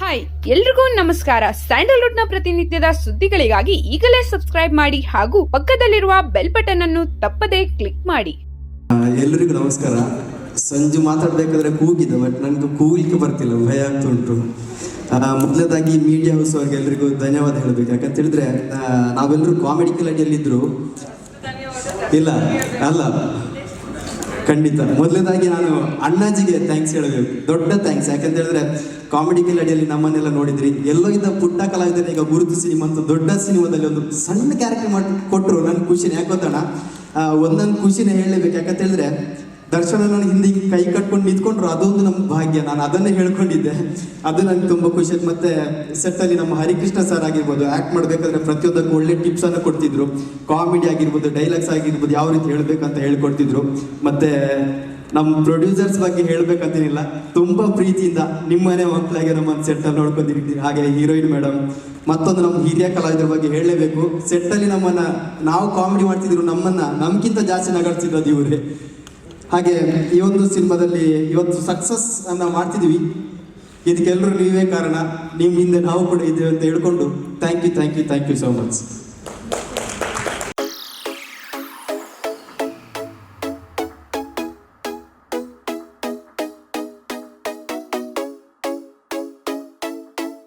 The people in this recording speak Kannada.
ಹಾಯ್ ಎಲ್ರಿಗೂ ನಮಸ್ಕಾರ. ಸ್ಯಾಂಡಲ್ವುಡ್ನ ಪ್ರತಿನಿತ್ಯದ ಸುದ್ದಿಗಳಿಗಾಗಿ ಈಗಲೇ ಸಬ್ಸ್ಕ್ರೈಬ್ ಮಾಡಿ ಹಾಗೂ ಪಕ್ಕದಲ್ಲಿರುವ ಬೆಲ್ ಬಟನ್ ಅನ್ನು ತಪ್ಪದೇ ಕ್ಲಿಕ್ ಮಾಡಿ. ಎಲ್ಲರಿಗೂ ನಮಸ್ಕಾರ. ಸಂಜೆ ಮಾತಾಡ್ಬೇಕಾದ್ರೆ ಕೂಗಿದೆ ಬಟ್ ನನಗೆ ಕೂಗ್ಲಿಕ್ಕೆ ಬರ್ತಿಲ್ಲ, ಭಯ ಆಗ್ತುಂಟು ಮೊದಲನೇದಾಗಿ ಮೀಡಿಯಾ ಹೌಸ್ ಅವ್ರಿಗೆ ಎಲ್ರಿಗೂ ಧನ್ಯವಾದ ಹೇಳಬೇಕು. ಯಾಕಂತ ಹೇಳಿದ್ರೆ ನಾವೆಲ್ಲರೂ ಕಾಮಿಡಿ ಅಡಿಯಲ್ಲಿದ್ದರು ಇಲ್ಲ, ಅಲ್ಲ. ಖಂಡಿತ. ಮೊದಲನೇದಾಗಿ ನಾನು ಅಣ್ಣಾಜಿಗೆ ಥ್ಯಾಂಕ್ಸ್ ಹೇಳಬೇಕು. ದೊಡ್ಡ ಥ್ಯಾಂಕ್ಸ್ ಯಾಕಂತ ಹೇಳಿದ್ರೆ ಕಾಮಿಡಿ ಅಡಿಯಲ್ಲಿ ನಮ್ಮನ್ನೆಲ್ಲ ನೋಡಿದ್ರಿ. ಎಲ್ಲೋ ಇದ್ದ ಪುಟ್ಟ ಕಲಾವಿದನ ಈಗ ಗುರುತು ಸಿನಿಮಾ ಅಂತ ದೊಡ್ಡ ಸಿನಿಮಾದಲ್ಲಿ ಒಂದು ಸಣ್ಣ ಕ್ಯಾರೆಕ್ಟರ್ ಮಾಡಿ ಕೊಟ್ಟರು ನನ್ನ ಖುಷಿನೇ. ಯಾಕೆ ಗೊತ್ತಣ್ಣ? ಆ, ಒಂದೊಂದು ಖುಷಿನೇ ಹೇಳಲೇಬೇಕು. ಯಾಕಂತ ಹೇಳಿದ್ರೆ ದರ್ಶನ ನಾನು ಹಿಂದೆ ಕೈ ಕಟ್ಕೊಂಡು ನಿಂತ್ಕೊಂಡ್ರು, ಅದೊಂದು ನಮ್ಮ ಭಾಗ್ಯ. ನಾನು ಅದನ್ನೇ ಹೇಳ್ಕೊಂಡಿದ್ದೆ. ಅದು ನನಗೆ ತುಂಬ ಖುಷಿ ಆಯ್ತು. ಮತ್ತೆ ಸೆಟ್ಟಲ್ಲಿ ನಮ್ಮ ಹರಿಕೃಷ್ಣ ಸರ್ ಆಗಿರ್ಬೋದು ಆಕ್ಟ್ ಮಾಡಬೇಕಾದ್ರೆ ಪ್ರತಿಯೊಂದಕ್ಕೂ ಒಳ್ಳೆ ಟಿಪ್ಸ್ ಅನ್ನು ಕೊಡ್ತಿದ್ರು. ಕಾಮಿಡಿ ಆಗಿರ್ಬೋದು ಡೈಲಾಗ್ಸ್ ಆಗಿರ್ಬೋದು, ಯಾವ ರೀತಿ ಹೇಳ್ಬೇಕಂತ ಹೇಳ್ಕೊಡ್ತಿದ್ರು. ಮತ್ತೆ ನಮ್ಮ ಪ್ರೊಡ್ಯೂಸರ್ಸ್ ಬಗ್ಗೆ ಹೇಳ್ಬೇಕಂತೇನಿಲ್ಲ ತುಂಬಾ ಪ್ರೀತಿಯಿಂದ ನಿಮ್ಮನೆ ಮಕ್ಕಳಾಗೆ ನಮ್ಮನ್ನು ಸೆಟ್ಟಲ್ಲಿ ನೋಡ್ಕೊಂಡಿರ್ತೀವಿ ಹಾಗೆ ಹೀರೋಯಿನ್ ಮೇಡಮ್ ಮತ್ತೊಂದು ನಮ್ಮ ಹಿರಿಯ ಕಲಾವಿದರ ಬಗ್ಗೆ ಹೇಳಲೇಬೇಕು. ಸೆಟ್ಟಲ್ಲಿ ನಮ್ಮನ್ನ, ನಾವು ಕಾಮಿಡಿ ಮಾಡ್ತಿದ್ರು ನಮ್ಮನ್ನ ನಮ್ಗಿಂತ ಜಾಸ್ತಿ ನಗಾಡ್ತಿದ್ರು ಇವರೇ. ಹಾಗೆ ಈ ಒಂದು ಸಿನಿಮಾದಲ್ಲಿ ಇವತ್ತು ಸಕ್ಸಸ್ ಅನ್ನ ಮಾಡ್ತಿದ್ವಿ. ಇದಕ್ಕೆಲ್ಲರೂ ನೀವೇ ಕಾರಣ. ನಿಮ್ಮ ಹಿಂದೆ ನಾವು ಕೂಡ ಇದ್ದೇವೆ ಅಂತ ಹೇಳ್ಕೊಂಡು thank you thank you thank you so much